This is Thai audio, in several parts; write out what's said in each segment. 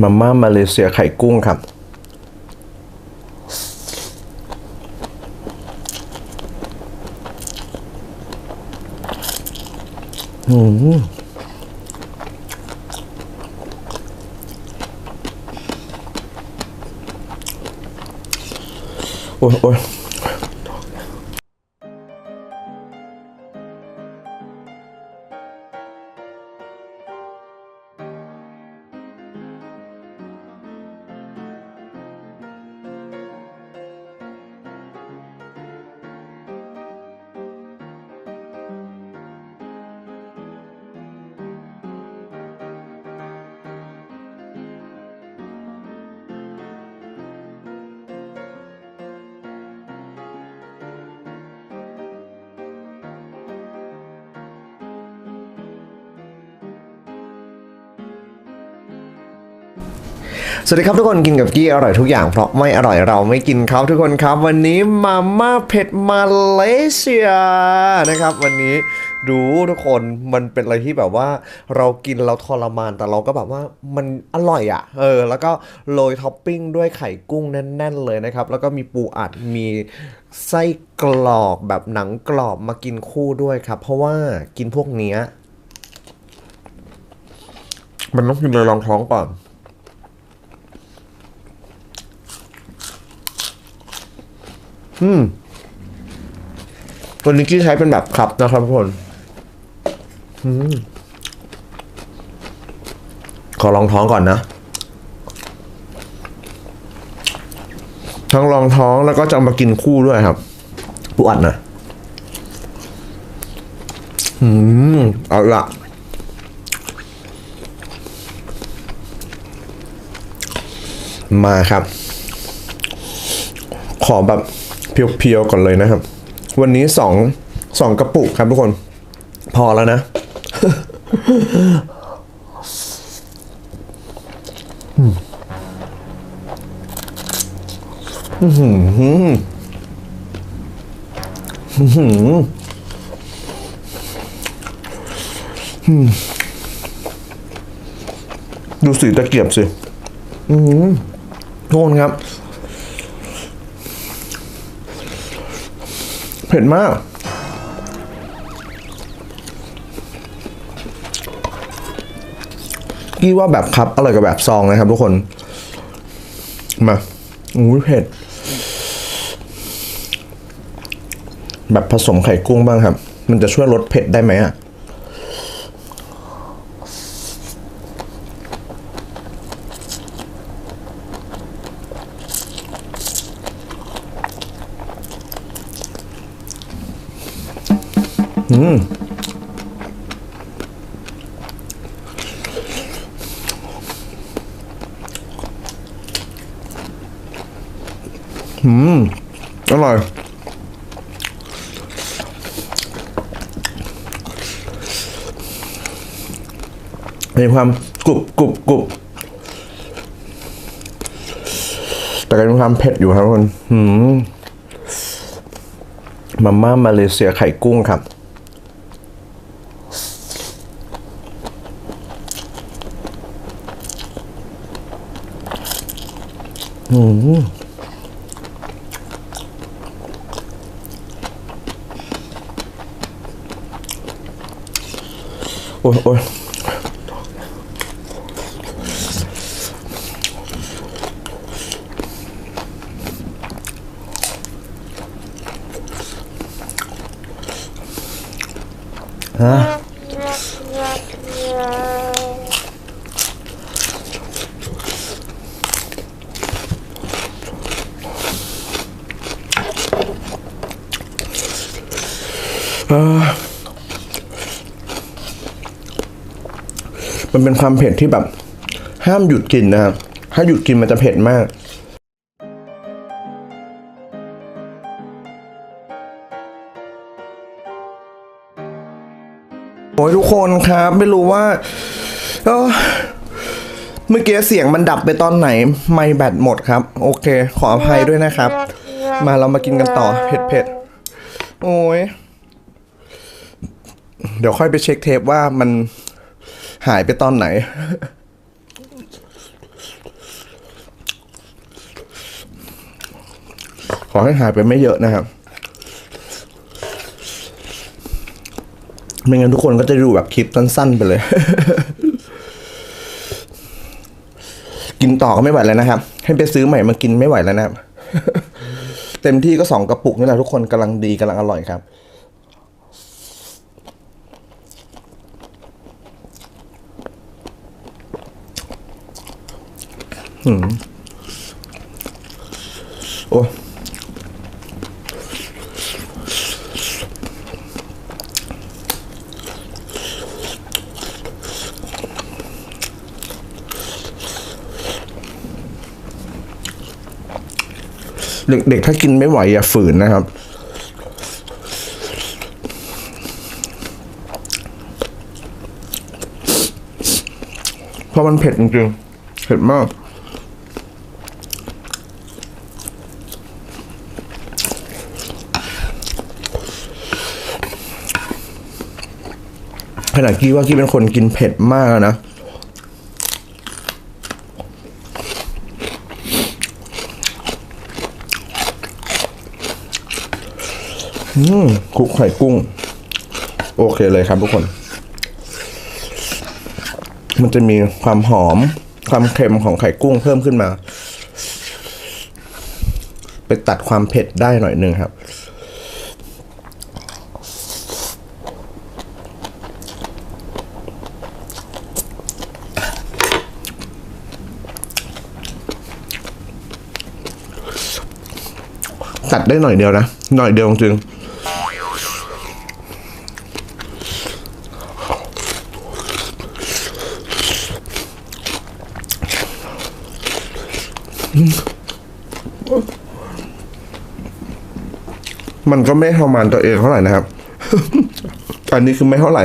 มาม่ามาเลเซียไข่กุ้งครับ อืมโอ้ยโอ้ย สวัสดีครับทุกคนกินกับกี้อร่อยทุกอย่างเพราะไม่อร่อยเราไม่กินครับทุกคนครับวันนี้มาม่าเผ็ดมาเลเซียนะครับ วันนี้ดูทุกคนมันเป็นอะไรที่แบบว่า เรากินเราทรมานแต่เราก็แบบว่ามันอร่อยอะ่ะเออแล้วก็โรยท็อปปิ้งด้วยไข่กุ้งแน่น ๆ เลยนะครับ แล้วก็มีปูอัดมีไส้กรอกแบบหนังกรอบมากินคู่ด้วยครับ เพราะว่ากินพวกเนี้ยมันต้องกินเลยรองท้องก่อน อืมวันนี้กี้ใช้เป็นแบบครับนะครับทุกคนอืมขอลองท้องก่อนนะ ทั้งรองท้องแล้วก็จะมากินคู่ด้วยครับปูอัดนะอืมเอาละมาครับ ขอแบบ เพียวๆก่อนเลยนะครับ วันนี้สองสองกระปุกครับทุกคน พอแล้วนะ อื้อหืออื้อหืออืมดูสีตะเกียบสิ อืมโทษครับ ผ็ดมาก กี่ว่าแบบครับ อร่อยกับแบบซองนะครับทุกคน มาอุ้ยเผ็ด แบบผสมไข่กุ้งบ้างครับ มันจะช่วยลดเผ็ดได้ไหมอะ อืมอืมอร่อยมีความกรุบกรุบกรุบแต่ก็มีความเผ็ดอยู่ครับทุกคนอืมมาม่ามาเลเซียไข่กุ้งครับ โอ้ยโอ้ยฮะ มันเป็นความเผ็ดที่แบบ ห้ามหยุดกินนะครับ ถ้าหยุดกินมันจะเผ็ดมากโอ้ยทุกคนครับ ไม่รู้ว่าเมื่อกี้เสียงมันดับไปตอนไหน ไม่แบตหมดครับ โอเค ขออภัยด้วยนะครับ มาเรามากินกันต่อ เผ็ดเผ็ดๆโอ้ย ดี๋ยวค่อยไปเช็คเทปว่ามันหายไปตอนไหน ขอให้หายไปไม่เยอะนะครับ ไม่งั้นทุกคนก็จะดูแบบคลิปสั้นๆไปเลย กินต่อก็ไม่ไหวแล้วนะครับ ให้ไปซื้อใหม่มากินไม่ไหวแล้วนะเต็มที่ก็สองกระปุกนี่แหละทุกคนกำลังดีกำลังอร่อยครับ โอ้เด็กๆ ถ้ากินไม่ไหวอย่าฝืนนะครับ เพราะมันเผ็ดจริงๆ เผ็ดมาก ขนาดกี้ว่ากี้เป็นคนกินเผ็ดมากนะ อืมคลุกไข่กุ้ง โอเคเลยครับทุกคน มันจะมีความหอม ความเค็มของไข่กุ้งเพิ่มขึ้นมา ไปตัดความเผ็ดได้หน่อยนึงครับ ตัดได้หน่อยเดียวนะ หน่อยเดียวจริงมันก็ไม่ทรมานตัวเองเท่าไหร่นะครับ อันนี้คือไม่เท่าไหร่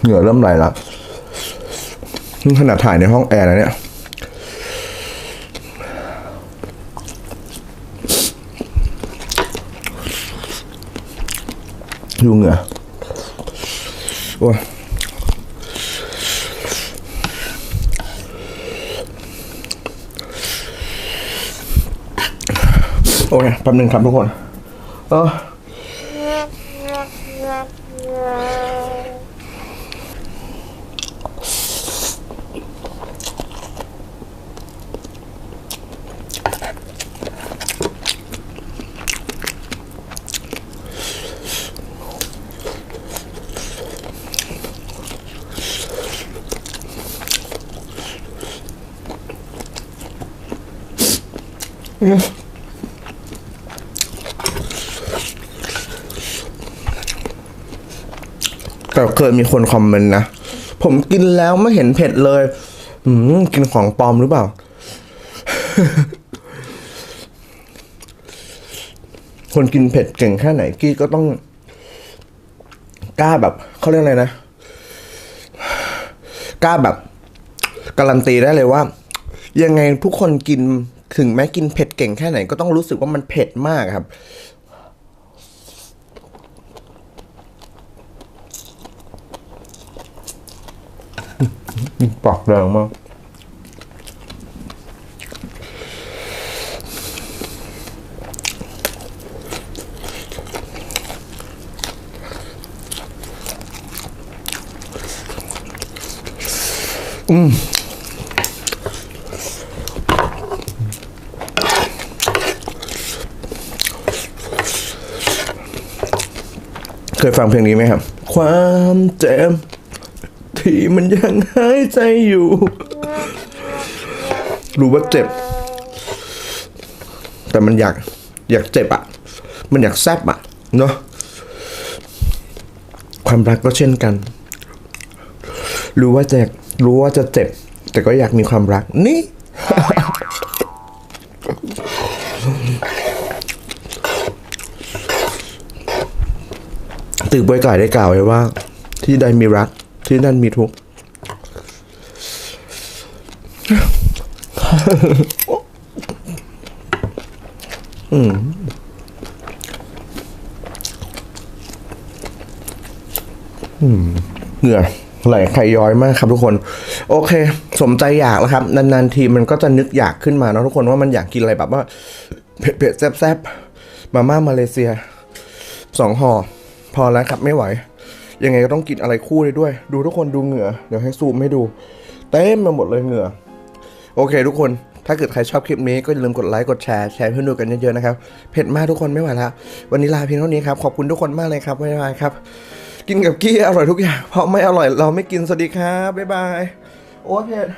เหงื่อเริ่มไหลล้วนี่ขนาดถ่ายในห้องแอร์นะเนี่ย ดูเหงื่อโอ้ยโอเคแป๊บนึงครับทุกคน เออ แต่เคยมีคนคอมเมนต์นะ ผมกินแล้วไม่เห็นเผ็ดเลย อืมกินของปลอมหรือเปล่า คนกินเผ็ดเก่งแค่ไหนกี้ก็ต้องกล้าแบบเขาเรียกอะไรนะกล้าแบบ การันตีได้เลยว่า ยังไงทุกคนกิน ถึงแม้กินเผ็ดเก่งแค่ไหนก็ต้องรู้สึกว่ามันเผ็ดมากครับปากแรงมากอืม เคยฟังเพลงนี้ไหมครับ ความเจ็บที่มันยังหายใจอยู่ รู้ว่าเจ็บ แต่มันอยากอยากเจ็บอะ่ะ มันอยากแซบอะ่ะ เนาะความรักก็เช่นกัน รู้ว่าจะรู้ว่าจะเจ็บ แต่ก็อยากมีความรักนี่ ตึกบวยก่ายได้กล่าวไว้ว่า ที่ใดมีรัก ที่นั่นมีทุกข์อืมเหงื่อไหลไขย้อยมากครับทุกคน โอเค สมใจอยากแล้วครับ นานๆทีมันก็จะนึกอยากขึ้นมาเนอะทุกคนว่ามันอยากกินอะไรแบบว่า เผ็ดๆแซ่บๆมาม่ามาเลเซียสองห่อ พอแล้วครับไม่ไหว ยังไงก็ต้องกินอะไรคู่เลยด้วย ดูทุกคนดูเหงื่อ เดี๋ยวให้ซูมให้ดู เต็มไปหมดเลยเหงื่อ โอเค ทุกคน ถ้าเกิดใครชอบคลิปนี้ก็อย่าลืมกดไลค์ กดแชร์ แชร์เพื่อนดูกันเยอะๆนะครับ เผ็ดมากทุกคนไม่ไหวแล้ววันนี้ลาเพียงเท่านี้ครับ ขอบคุณทุกคนมากเลยครับบ๊ายบายครับ กินกับกี้อร่อยทุกอย่าง เพราะไม่อร่อยเราไม่กิน สวัสดีครับบ๊ายบาย โอ้เผ็ด